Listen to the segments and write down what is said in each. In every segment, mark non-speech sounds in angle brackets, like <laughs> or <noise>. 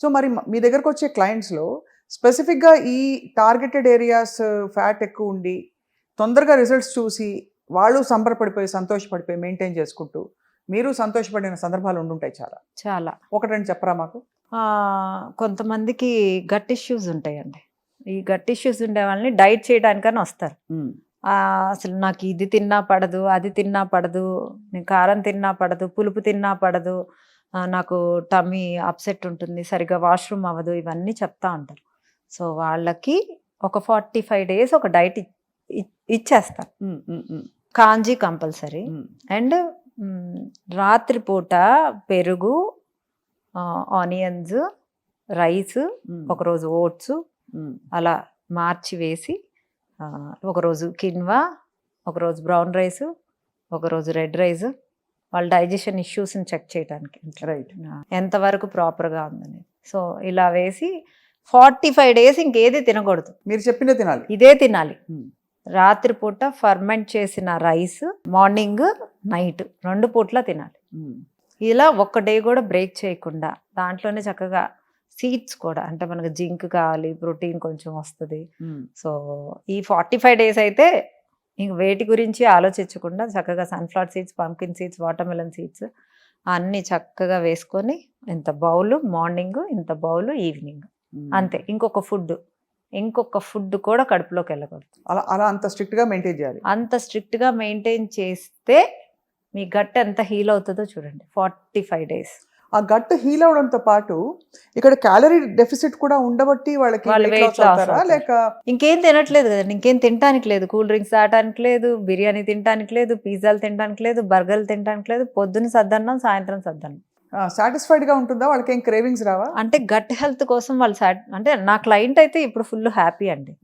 So మరి మ- దగ్గరకు వచ్చే క్లయింట్స్లో స్పెసిఫిక్గా ఈ టార్గెటెడ్ ఏరియాస్ ఫ్యాట్ ఎక్కువ ఉండి తొందరగా రిజల్ట్స్ చూసి వాళ్ళు సంబరపడిపోయి సంతోషపడిపోయి మెయింటైన్ చేసుకుంటూ మీరు సంతోషపడిన సందర్భాలు ఉండుంటాయి చాలా. చాలా. ఒకటి రెండు చెప్పరా మాకు? కొంతమందికి గట్ ఇష్యూస్ ఉంటాయండి. ఈ గట్ ఇష్యూస్ ఉండే వాళ్ళని డైట్ చేయడానికని వస్తారు. అసలు నాకు ఇది తిన్నా పడదు అది తిన్నా పడదు నేను కారం తిన్నా పడదు పులుపు తిన్నా పడదు నాకు టమ్మీ అప్సెట్ ఉంటుంది సరిగా వాష్రూమ్ అవ్వదు ఇవన్నీ చెప్తా ఉంటారు. సో వాళ్ళకి ఒక ఫార్టీ ఫైవ్ డేస్ ఒక డైట్ ఇచ్చేస్తాను కాంజీ కంపల్సరీ. అండ్ రాత్రిపూట పెరుగు ఆనియన్స్ రైస్ ఒకరోజు ఓట్స్ అలా మార్చి వేసి ఒకరోజు కిన్వా ఒకరోజు బ్రౌన్ రైస్ ఒకరోజు రెడ్ రైస్ వాళ్ళ డైజెషన్ ఇష్యూస్ని చెక్ చేయడానికి రైట్ ఎంతవరకు ప్రాపర్గా ఉందని సో ఇలా వేసి ఫార్టీ ఫైవ్ డేస్ ఇంకేది తినకూడదు. మీరు చెప్పిందే తినాలి. ఇదే తినాలి. ఉమ్, రాత్రిపూట ఫర్మెంట్ చేసిన రైస్ మార్నింగ్ నైట్ రెండు పూట్ల తినాలి. ఉమ్, ఇలా ఒక్క డే కూడా బ్రేక్ చేయకుండా దాంట్లోనే చక్కగా సీడ్స్ కూడా అంటే మనకు జింక్ కావాలి ప్రోటీన్ కొంచెం వస్తుంది. ఉమ్, సో ఈ ఫార్టీ ఫైవ్ డేస్ అయితే ఇంక వేటి గురించి ఆలోచించకుండా చక్కగా sunflower seeds pumpkin seeds watermelon seeds అన్నీ చక్కగా వేసుకొని ఇంత బౌల్ మార్నింగ్ ఇంత బౌల్ ఈవినింగ్. అంతే. ఇంకొక ఫుడ్ ఇంకొక ఫుడ్ కూడా కడుపులోకి వెళ్ళకూడదు. అలా అలా అంత స్ట్రిక్ట్గా మెయింటైన్ చేయాలి. అంత స్ట్రిక్ట్గా మెయింటైన్ చేస్తే మీ గట్ ఎంత హీల్ అవుతుందో చూడండి. Forty five days. ఆ గట్ హీల్ అవడంతో పాటు ఇక్కడ క్యాలరీ డెఫిసిట్ కూడా ఉండబట్టి వాళ్ళకి. లేక ఇంకేం తినట్లేదు కదండి. ఇంకేం తినడానికి లేదు. కూల్ డ్రింక్స్ తాగడానికి లేదు బిర్యానీ తినడానికి లేదు పిజ్జాలు తినడానికి లేదు బర్గర్లు తినడానికి లేదు పొద్దున్న సద్దన్నం సాయంత్రం సద్దన్నం. సాటిస్ఫైడ్గా ఉంటుందా? వాళ్ళకి ఏం క్రేవింగ్స్ రావా? అంటే గట్ హెల్త్ కోసం వాళ్ళు అంటే నా క్లయింట్ అయితే ఇప్పుడు ఫుల్ హ్యాపీ అండి.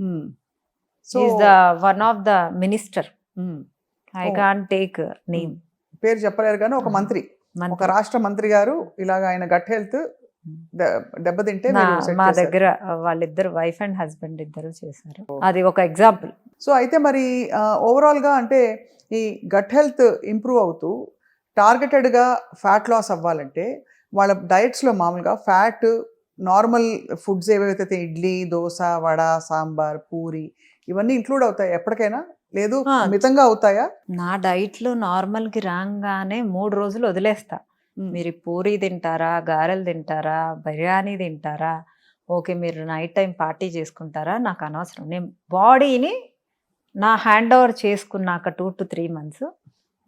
So the one of the minister I. Can't take name పేరు చెప్పలేరు కానీ ఒక మంత్రి. ఒక రాష్ట్ర మంత్రి గారు ఇలాగ ఆయన గట్ హెల్త్ దెబ్బతింటే మా. దగ్గర వాళ్ళిద్దరు వైఫ్ అండ్ హస్బెండ్ ఇద్దరు చేశారు. అది ఒక ఎగ్జాంపుల్. సో అయితే మరి ఓవరాల్గా అంటే ఈ గట్ హెల్త్ ఇంప్రూవ్ అవుతూ టార్గెటెడ్గా ఫ్యాట్ లాస్ అవ్వాలంటే వాళ్ళ డైట్స్లో మామూలుగా ఫ్యాట్ నార్మల్ ఫుడ్స్ ఏవైతే ఇడ్లీ దోశ వడ సాంబార్ పూరి ఇవన్నీ ఇంక్లూడ్ అవుతాయి. ఎప్పటికైనా లేదు. మితంగా అవుతాయా నా డైట్లో నార్మల్కి రాగానే మూడు రోజులు వదిలేస్తా మీరు పూరి తింటారా గారెలు తింటారా బిర్యానీ తింటారా ఓకే మీరు నైట్ టైం పార్టీ చేసుకుంటారా నాకు అనవసరం నేను బాడీని నా హ్యాండ్ ఓవర్ చేసుకున్నాక టూ టు త్రీ మంత్స్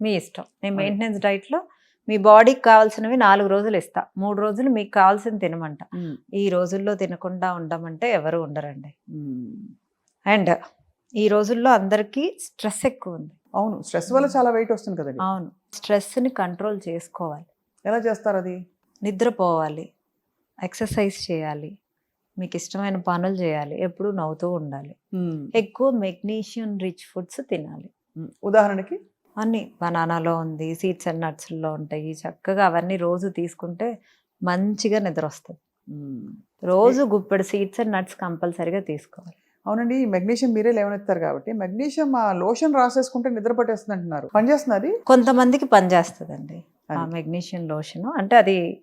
మీ ఇష్టం నేను. మెయింటెనెన్స్ డైట్లో మీ బాడీకి కావాల్సినవి నాలుగు రోజులు ఇస్తా మూడు రోజులు మీకు కావాల్సింది తినమంట. ఈ రోజుల్లో తినకుండా ఉండమంటే ఎవరు ఉండరండి. అండ్ ఈ రోజుల్లో అందరికీ స్ట్రెస్ ఎక్కువ ఉంది అవును స్ట్రెస్ వల్ల చాలా వెయిట్ వస్తుంది కదండి. అవును స్ట్రెస్ని కంట్రోల్ చేసుకోవాలి. ఎలా చేస్తారు అది నిద్రపోవాలి ఎక్సర్సైజ్ చేయాలి మీకు ఇష్టమైన పనులు చేయాలి ఎప్పుడూ నవ్వుతూ ఉండాలి. ఎక్కువ మెగ్నీషియం రిచ్ ఫుడ్స్ తినాలి. ఉదాహరణకి? అన్ని బనానాలో ఉంది సీడ్స్ అండ్ నట్స్లో ఉంటాయి. చక్కగా అవన్నీ రోజు తీసుకుంటే మంచిగా నిద్ర వస్తుంది. రోజు గుప్పెడు సీడ్స్ అండ్ నట్స్ కంపల్సరీగా తీసుకోవాలి. అవునండి మెగ్నీషియం మీరే లేవనెత్తారు కాబట్టి. మెగ్నీషియం ఆ లోషన్ రాసేసుకుంటే నిద్ర పట్టేస్తుంది అంటున్నారు పనిచేస్తుంది అది కొంతమందికి పనిచేస్తుందండి ఆ. Magnesium lotion. అంటే అది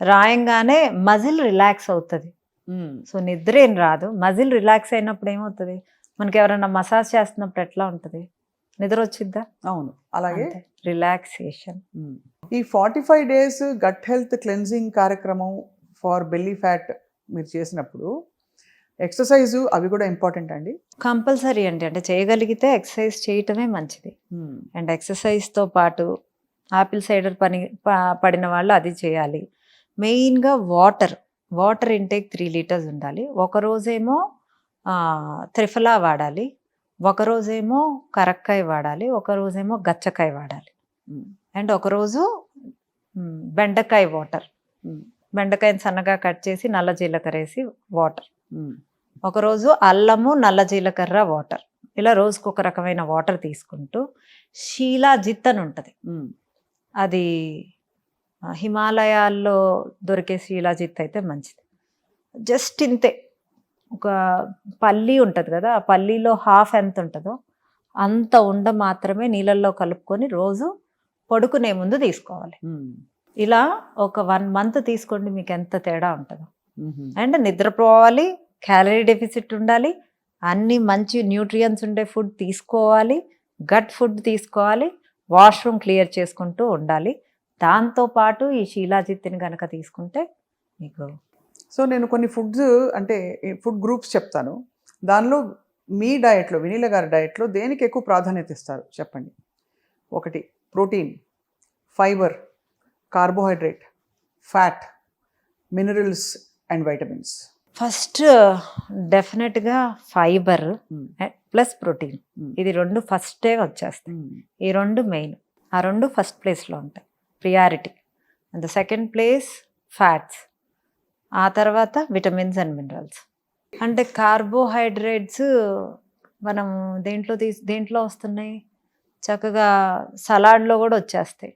రాయంగానే మజిల్ రిలాక్స్ అవుతుంది. సో నిద్ర ఏం రాదు. మజిల్ రిలాక్స్ అయినప్పుడు ఏమవుతుంది? మనకి ఎవరైనా మసాజ్ చేస్తున్నప్పుడు ఎట్లా ఉంటుంది? నిద్ర వచ్చిద్దా? అవును. అలాగే. రిలాక్సేషన్. ఈ forty five days gut health cleansing కార్యక్రమం ఫార్ బెల్లీ ఫ్యాట్ మీరు చేసినప్పుడు ఎక్సర్సైజ్ అవి కూడా ఇంపార్టెంట్ అండి. కంపల్సరీ అండి. అంటే చేయగలిగితే ఎక్సర్సైజ్ చేయటమే మంచిది. అండ్ ఎక్సర్సైజ్తో పాటు ఆపిల్ సైడర్ పని పడిన వాళ్ళు అది చేయాలి. మెయిన్గా water water intake three litres ఉండాలి. ఒక రోజేమో ఆ, త్రిఫలా వాడాలి. ఒక రోజేమో కరక్కాయ వాడాలి. ఒక రోజేమో గచ్చకాయ వాడాలి. అండ్ ఒకరోజు మ్, బెండకాయ వాటర్ మ్మ్. బెండకాయని సన్నగా కట్ చేసి నల్ల జీలకర్ర వేసి వాటర్. ఒకరోజు అల్లము నల్ల జీలకర్ర వాటర్ ఇలా రోజుకు ఒక రకమైన వాటర్ తీసుకుంటూ షీలాజిత్ అని ఉంటుంది. అది హిమాలయాల్లో దొరికే శీలాజిత్ అయితే మంచిది జస్ట్ ఇంతే ఒక పల్లి ఉంటుంది కదా ఆ పల్లీలో హాఫ్ ఎంత ఉంటుందో అంత ఉండ మాత్రమే నీళ్ళల్లో కలుపుకొని రోజు పడుకునే ముందు తీసుకోవాలి. ఇలా ఒక వన్ మంత్ తీసుకోండి మీకు ఎంత తేడా ఉంటుందో. అండ్ నిద్రపోవాలి క్యాలరీ డెఫిసిట్ ఉండాలి. అన్ని మంచి న్యూట్రియన్స్ ఉండే ఫుడ్ తీసుకోవాలి. గట్ ఫుడ్ తీసుకోవాలి. వాష్రూమ్ క్లియర్ చేసుకుంటూ ఉండాలి. దాంతో పాటు ఈ శీలాజిత్తిని కనుక తీసుకుంటే మీకు సో నేను కొన్ని ఫుడ్స్ అంటే ఫుడ్ గ్రూప్స్ చెప్తాను. దానిలో మీ డయట్లో వినీల గారి డయట్లో దేనికి ఎక్కువ ప్రాధాన్యత ఇస్తారు? చెప్పండి. ఒకటి protein fibre carbohydrate fat minerals and vitamins. First డెఫినెట్గా ఫైబర్ ప్లస్ ప్రోటీన్. ఇది రెండు ఫస్టే వచ్చేస్తాయి. ఈ రెండు మెయిన్. ఆ రెండు ఫస్ట్ ప్లేస్లో ఉంటాయి. Priority. And second place fats. ఆ తర్వాత విటమిన్స్ అండ్ మినరల్స్. అంటే కార్బోహైడ్రేట్స్ మనం దేంట్లో తీసి దేంట్లో వస్తున్నాయి? చక్కగా సలాడ్లో కూడా వచ్చేస్తాయి.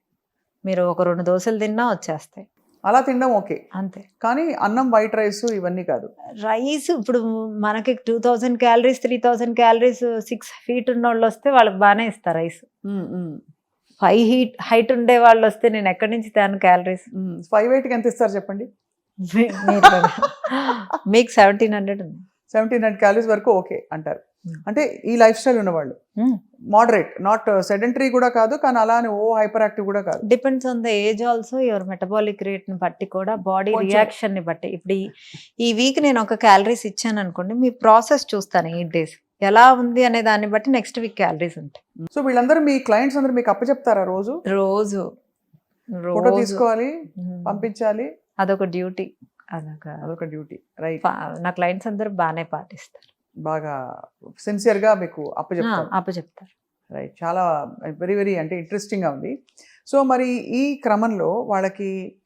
మీరు ఒక రెండు దోశలు తిన్నా వచ్చేస్తాయి. అలా తినడం ఓకే. అంతే. కానీ అన్నం వైట్ రైస్ ఇవన్నీ కాదు. రైస్ ఇప్పుడు మనకి two thousand calories three thousand calories six feet ఉన్న వాళ్ళు వస్తే వాళ్ళకి బాగానే ఇస్తారు రైస్. ఫైవ్ హీట్ హైట్ ఉండే వాళ్ళు వస్తే నేను ఎక్కడి నుంచి తేను క్యాలరీస్? ఫైవ్ ఎయిట్కి ఎంత ఇస్తారు చెప్పండి? <laughs> మీకు సెవెంటీన్ హండ్రెడ్ ఉంది. సెవెంటీన్ హండ్రెడ్ క్యాలరీస్ వరకు ఓకే అంటారు. Mm. అంటే ఈ లైఫ్ స్టైల్ ఉన్నవాళ్ళు. మోడరేట్ నాట్ సెడెంటరీ కూడా కాదు కానీ అలా అని ఓ హైపర్ యాక్టివ్ కూడా కాదు. Depends on the age also your metabolic రేట్ని బట్టి కూడా బాడీ రియాక్షన్ని బట్టి. ఇప్పుడు ఈ- వీక్ నేను ఒక క్యాలరీస్ ఇచ్చాను అనుకోండి మీ ప్రాసెస్ చూస్తాను ఎయిట్ డేస్ ఎలా ఉంది అనే దాన్ని బట్టి నెక్స్ట్ వీక్ క్యాలరీస్ ఉంటాయి. సో వీళ్ళందరూ మీ క్లయింట్స్ అందరూ మీకు అప్పచెప్తారా రోజు? రోజు. ఫోటో తీసుకోవాలి మ్మ్. పంపించాలి. అదొక డ్యూటీ అదొక అదొక డ్యూటీ. రైట్. నా క్లయింట్స్ అందరూ బాగానే పాటిస్తారు. బాగా సిన్సియర్గా మీకు అప్పచెప్తారు. అప్పచెప్తారు. రైట్. చాలా వెరీ వెరీ అంటే ఇంట్రెస్టింగ్గా ఉంది. సో మరి ఈ క్రమంలో వాళ్ళకి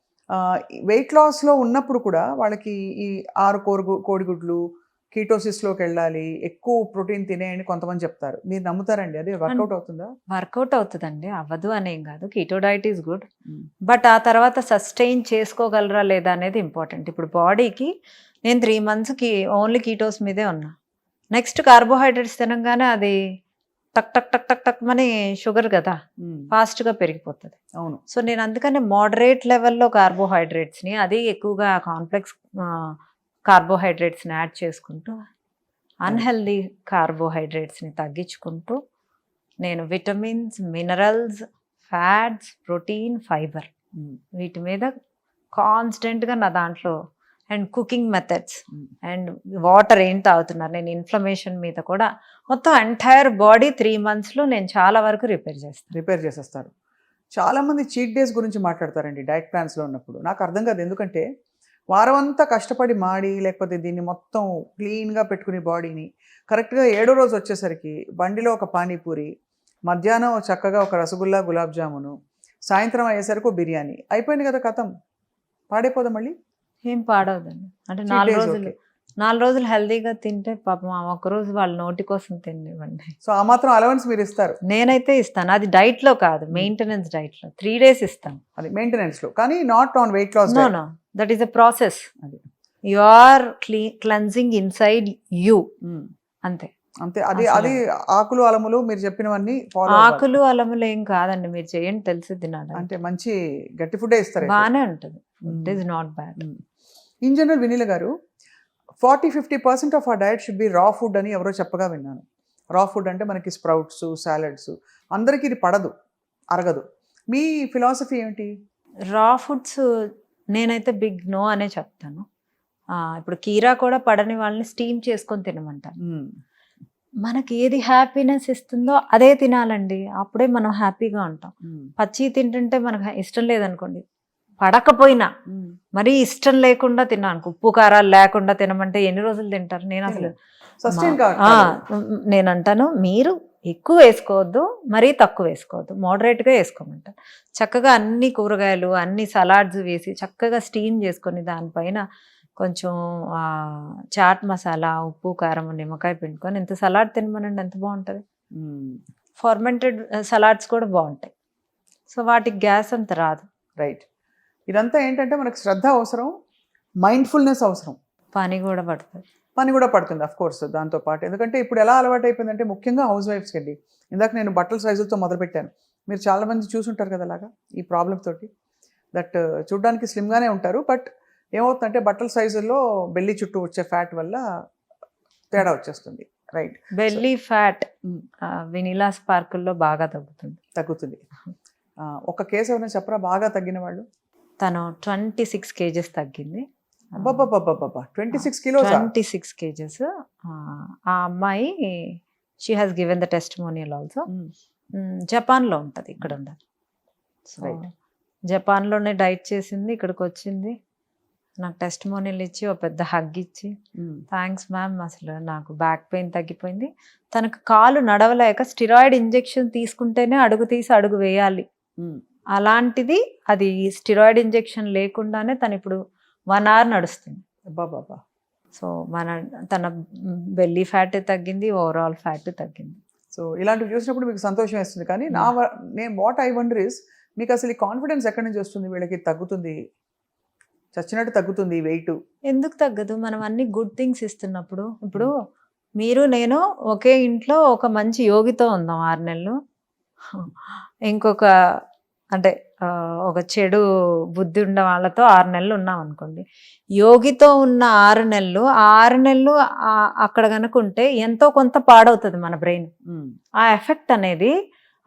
వెయిట్ లాస్లో ఉన్నప్పుడు కూడా వాళ్ళకి ఈ ఆరు కోరుగు కోడిగుడ్లు కీటోసిస్లోకి వెళ్ళాలి ఎక్కువ ప్రోటీన్ తినేయండి కొంతమంది చెప్తారు. మీరు నమ్ముతారండి? అది వర్కౌట్ అవుతుందా? వర్కౌట్ అవుతుందండి. అవ్వదు అనేం కాదు. Keto diet is good. But ఆ తర్వాత సస్టైన్ చేసుకోగలరా లేదా అనేది ఇంపార్టెంట్. ఇప్పుడు బాడీకి నేను త్రీ మంత్స్కి ఓన్లీ కీటోస్ మీదే ఉన్నా. నెక్స్ట్ కార్బోహైడ్రేట్స్ తినగానే అది టక్ టక్ టక్ టక్ టక్ మని షుగర్ కదా. ఫాస్ట్గా పెరిగిపోతుంది. అవును. సో నేను అందుకనే మోడరేట్ లెవెల్లో కార్బోహైడ్రేట్స్ని అది ఎక్కువగా కాంప్లెక్స్ కార్బోహైడ్రేట్స్ని యాడ్ చేసుకుంటూ అన్హెల్దీ కార్బోహైడ్రేట్స్ని తగ్గించుకుంటూ నేను vitamins minerals fats protein fibre. వీటి మీద కాన్స్టెంట్గా నా దాంట్లో and cooking methods. And water ఏం తాగుతున్నారు? నేను ఇన్ఫ్లమేషన్ మీద కూడా మొత్తం ఎంటైర్ బాడీ త్రీ మంత్స్లో నేను చాలా వరకు రిపేర్ చేస్తాను. రిపేర్ చేసేస్తారు. చాలా మంది చీట్ డేస్ గురించి మాట్లాడతారండి డైట్ ప్లాన్స్లో ఉన్నప్పుడు. నాకు అర్థం కాదు ఎందుకంటే వారం అంతా కష్టపడి మాడి లేకపోతే దీన్ని మొత్తం క్లీన్గా పెట్టుకుని బాడీని కరెక్ట్గా ఏడో రోజు వచ్చేసరికి బండిలో ఒక పానీపూరి మధ్యాహ్నం చక్కగా ఒక రసగుల్లా గులాబ్ జామును సాయంత్రం అయ్యేసరికి ఒక బిర్యానీ. అయిపోయింది కదా కథం. పాడైపోదా మళ్ళీ? ఏం పాడవదండి అంటే నాలుగు రోజులు. నాలుగు రోజులు హెల్దీగా తింటే పాపం రోజు వాళ్ళ నోటి కోసం తినివ్వండి సో ఆ మాత్రం అలవెన్స్ మీరు ఇస్తారు? నేనైతే ఇస్తాను. అది డైట్లో కాదు మెయింటెనెన్స్ డైట్లో త్రీ డేస్ ఇస్తాను. అది మెయింటెనెన్స్లో. కానీ not on weight loss no no that is a process అది. You are clea cleansing inside you అంతే. అంతే. అది అది ఆకులు అలములు మీరు చెప్పినవన్నీ ఆకులు అలములు ఏం కాదండి. మీరు చేయండి తెలిసి తినాలి అంటే మంచి గట్టి ఫుడ్ ఇస్తారు. బాగానే ఉంటుంది. It is not bad in general Vineela garu forty fifty percent of a diet should be raw food అని ఎవరో చెప్పగా విన్నాను. రా ఫుడ్ అంటే మనకి స్ప్రౌట్స్ సాలడ్స్ అందరికీ ఇది పడదు అరగదు. మీ ఫిలాసఫీ ఏమిటి? రా ఫుడ్స్ నేనైతే బిగ్ నో అనే చెప్తాను. ఇప్పుడు కీరా కూడా పడని వాళ్ళని స్టీమ్ చేసుకొని తినమంటాను మ్మ్. మనకి ఏది హ్యాపీనెస్ ఇస్తుందో అదే తినాలండి. అప్పుడే మనం హ్యాపీగా ఉంటాం. పచ్చి తింటుంటే మనకు ఇష్టం లేదనుకోండి. పడకపోయినా. మరీ ఇష్టం లేకుండా తిన్నాను ఉప్పు కారాలు లేకుండా తినమంటే ఎన్ని రోజులు తింటారు? నేను అసలు నేను అంటాను మీరు ఎక్కువ వేసుకోవద్దు మరీ తక్కువ వేసుకోవద్దు. మోడరేట్గా వేసుకోమంటారు చక్కగా అన్ని కూరగాయలు అన్ని సలాడ్స్ వేసి చక్కగా స్టీమ్ చేసుకొని దానిపైన కొంచెం చాట్ మసాలా ఉప్పు కారం నిమ్మకాయ పిండుకొని ఇంత సలాడ్ తినమనండి ఎంత బాగుంటుంది. ఫర్మెంటెడ్ సలాడ్స్ కూడా బాగుంటాయి. సో వాటికి గ్యాస్ అంత రాదు. రైట్. ఇదంతా ఏంటంటే మనకు శ్రద్ధ అవసరం మైండ్ఫుల్నెస్ అవసరం. పని కూడా పడుతుంది. పని కూడా పడుతుంది అఫ్ కోర్స్ దాంతో పాటు. ఎందుకంటే ఇప్పుడు ఎలా అలవాటు అయిపోయిందంటే ముఖ్యంగా హౌస్ వైఫ్స్కి అండి ఇందాక నేను బట్టల సైజులతో మొదలుపెట్టాను. మీరు చాలా మంది చూసుంటారు కదా అలాగా ఈ ప్రాబ్లమ్ తోటి. దట్ చూడడానికి స్లిమ్గానే ఉంటారు బట్ ఏమవుతుందంటే బట్టల సైజుల్లో బెల్లి చుట్టూ వచ్చే ఫ్యాట్ వల్ల తేడా వచ్చేస్తుంది. Right belly fat Mm. వెనిలా స్పార్కుల్లో బాగా తగ్గుతుంది. తగ్గుతుంది. ఒక కేసు ఏమైనా చెప్పరా? బాగా తగ్గిన వాళ్ళు? తను ట్వంటీ సిక్స్ కేజెస్ తగ్గింది. Twenty six kilos twenty six kgs. ఆ అమ్మాయి she has given the testimonial also జపాన్లో ఉంటుంది ఇక్కడ ఉండదు సో. జపాన్లోనే డైట్ చేసింది ఇక్కడికి వచ్చింది. నాకు టెస్ట్ మోనియల్ ఇచ్చి ఒక పెద్ద హగ్ ఇచ్చి థ్యాంక్స్ మ్యామ్ అసలు నాకు బ్యాక్ పెయిన్ తగ్గిపోయింది. తనకు కాలు నడవలేక స్టిరాయిడ్ ఇంజెక్షన్ తీసుకుంటేనే అడుగు తీసి అడుగు వేయాలి. అలాంటిది అది స్టిరాయిడ్ ఇంజెక్షన్ లేకుండానే తను ఇప్పుడు వన్ అవర్ నడుస్తుంది. అబ్బాబాబా సో మన తన బెల్లీ ఫ్యాట్ తగ్గింది ఓవరాల్ ఫ్యాట్ తగ్గింది. సో ఇలాంటివి చూసినప్పుడు మీకు సంతోషం వేస్తుంది. కానీ నా వ- నేను వాట్ ఐ వండర్ ఇస్ మీకు అసలు ఈ కాన్ఫిడెన్స్ ఎక్కడి నుంచి వస్తుంది? వీళ్ళకి తగ్గుతుంది. చచ్చినట్టు తగ్గుతుంది వెయిట్ ఎందుకు తగ్గదు? మనం అన్ని గుడ్ థింగ్స్ ఇస్తున్నప్పుడు. ఇప్పుడు మీరు నేను ఒకే ఇంట్లో ఒక మంచి యోగితో ఉందాం ఆరు నెలలు. ఇంకొక అంటే ఒక చెడు బుద్ధి ఉన్న వాళ్ళతో ఆరు నెలలు ఉన్నాం అనుకోండి. యోగితో ఉన్న ఆరు నెలలు ఆ ఆరు నెలలు అక్కడ కనుక ఉంటే ఎంతో కొంత పాడవుతుంది మన బ్రెయిన్. ఆ ఎఫెక్ట్ అనేది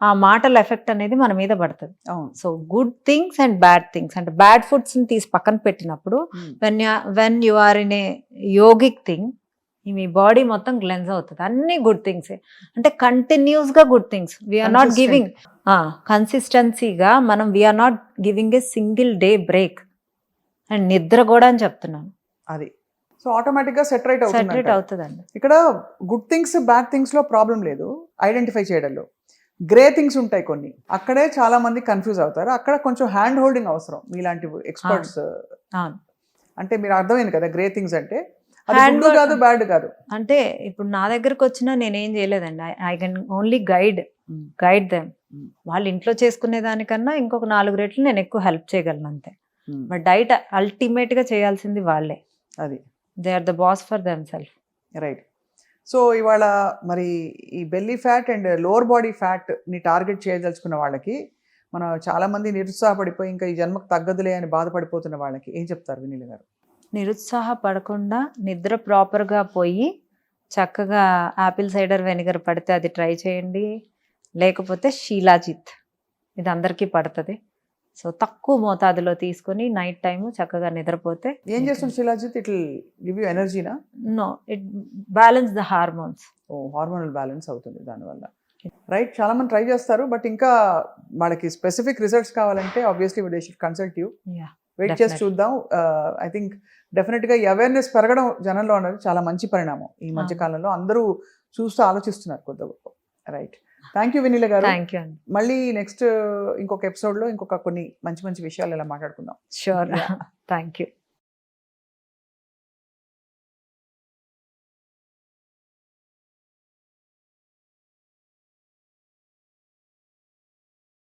ఆ మాటల ఎఫెక్ట్ అనేది మన మీద పడుతుంది. అవును. So good things and bad things అంటే బ్యాడ్ ఫుడ్స్ని తీసి పక్కన పెట్టినప్పుడు when when you are in a yogic thing me body మొత్తం గ్లెన్స్ అవుతుంది. అన్ని గుడ్ థింగ్స్ అంటే కంటిన్యూస్గా good things we are not. Giving కన్సిస్టెన్సీగా మనం we are not giving a single day break and నిద్ర కూడా అని చెప్తున్నాను. అది. సో ఆటోమేటిక్గా సెటరేట్ సెటరేట్ అవుతుంది అవుతుందండి. ఇక్కడ గుడ్ థింగ్స్ బ్యాడ్ థింగ్స్లో ప్రాబ్లం లేదు. ఐడెంటిఫై చేయడంలో. గ్రే థింగ్స్ ఉంటాయి కొన్ని. అక్కడే చాలా మంది కన్ఫ్యూజ్ అవుతారు. అక్కడ కొంచెం హ్యాండ్ హోల్డింగ్ అవసరం. మీలాంటి ఎక్స్పర్ట్స్ అంటే మీరు అర్థమైంది కదా గ్రే థింగ్స్ అంటే? Hold- కాదు బ్యాడ్ కాదు. అంటే ఇప్పుడు నా దగ్గరకు వచ్చినా నేనేం చేయలేదండి. I can only guide. Guide them. వాళ్ళు ఇంట్లో చేసుకునే దానికన్నా ఇంకొక నాలుగు రెట్లు నేను ఎక్కువ హెల్ప్ చేయగలను అంతే. బట్ డైట్ అల్టిమేట్గా చేయాల్సింది వాళ్ళే. అది. They are the boss for them self right so ఇవాళ మరి ఈ belly fat and lower body ఫ్యాట్ని target చేయదలుచుకున్న వాళ్ళకి మనం చాలా మంది నిరుత్సాహపడిపోయి ఇంకా ఈ జన్మకు తగ్గదులే అని బాధపడిపోతున్న వాళ్ళకి ఏం చెప్తారు వినీల్ గారు? నిరుత్సాహపడకుండా నిద్ర ప్రాపర్గా పోయి చక్కగా యాపిల్ సైడర్ వెనిగర్ పడితే అది ట్రై చేయండి. లేకపోతే షీలాజిత్ ఇది అందరికీ పడుతుంది. సో తక్కువ మోతాదులో తీసుకొని నైట్ టైము చక్కగా నిద్రపోతే ఏం చేస్తుంది shilajit? It give you ఎనర్జీనా? No it balance the hormones. Oh hormonal balance అవుతుంది దానివల్ల. రైట్ చాలా మంది ట్రై చేస్తారు బట్ ఇంకా వాళ్ళకి స్పెసిఫిక్ రిజల్ట్స్ కావాలంటే obviously they should consult you. Yeah, wait చేసి. చూద్దాం. ఐ థింక్ డెఫినెట్గా ఈ అవేర్నెస్ పెరగడం జనంలో అనేది చాలా మంచి పరిణామం ఈ మధ్య. కాలంలో. అందరూ చూస్తూ ఆలోచిస్తున్నారు కొద్ది గొప్ప right thank you Vineela garu. Thank you మళ్ళీ నెక్స్ట్ ఇంకొక ఎపిసోడ్లో ఇంకొక కొన్ని మంచి మంచి విషయాలు ఇలా మాట్లాడుకుందాం. షూర్. Thank you